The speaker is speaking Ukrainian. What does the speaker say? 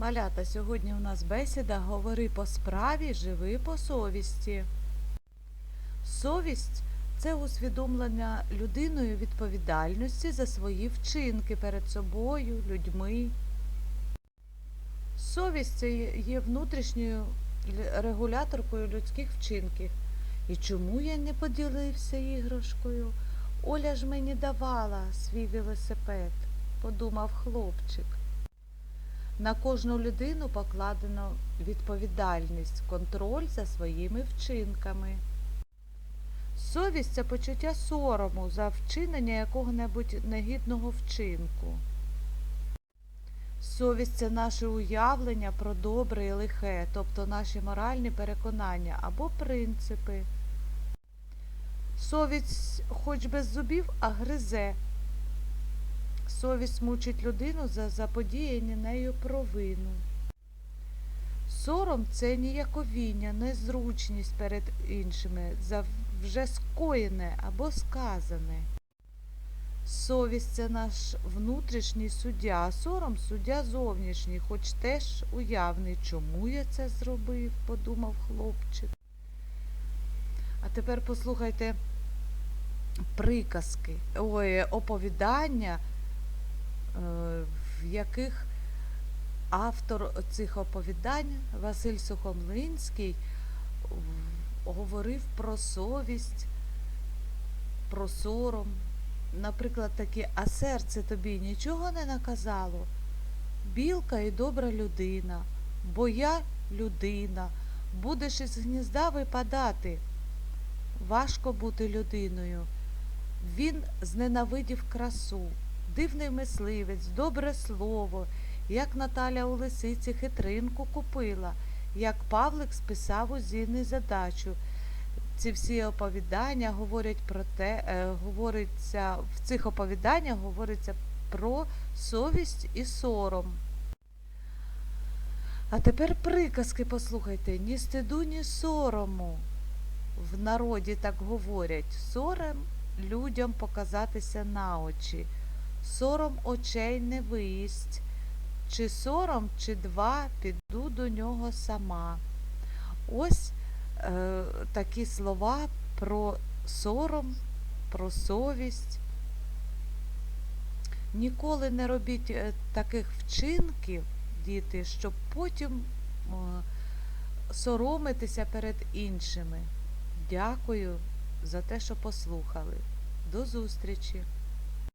Малята, сьогодні у нас бесіда Говори по справі, живи по совісті. Совість це усвідомлення людиною відповідальності за свої вчинки перед собою, людьми. Совість це є- внутрішньою регуляторкою людських вчинків. І чому я не поділився іграшкою? Оля ж мені давала свій велосипед, подумав хлопчик. На кожну людину покладено відповідальність, контроль за своїми вчинками. Совість це почуття сорому за вчинення якого-небудь негідного вчинку. Совість це наше уявлення про добре і лихе, тобто наші моральні переконання або принципи. Совість хоч без зубів, а гризе. Совість мучить людину за заподіяні нею провину. Сором це ніяковіння, незручність перед іншими за вже скоєне або сказане. Совість це наш внутрішній суддя, а сором суддя зовнішній, хоч теж уявний. Чому я це зробив, подумав хлопчик. А тепер послухайте приказки, ой, оповідання, в яких автор цих оповідань Василь Сухомлинський говорив про совість, про сором. Наприклад, такі, а серце тобі нічого не наказало. Білка і добра людина, бо я людина, будеш із гнізда випадати. Важко бути людиною. Він зненавидів красу, дивний мисливець, добре слово, як Наталя у лисиці хитринку купила, як Павлик списав у зіни задачу. Ці всі оповідання говорять про те, е, говориться, в цих оповіданнях говориться про совість і сором. А тепер приказки послухайте, ні стиду, ні сорому. В народі так говорять, сором людям показатися на очі, сором очей не виїсть, чи сором, чи два піду до нього сама. Ось е, такі слова про сором, про совість. Ніколи не робіть е, таких вчинків, діти, щоб потім соромитися перед іншими. Дякую за те, що послухали. До зустрічі!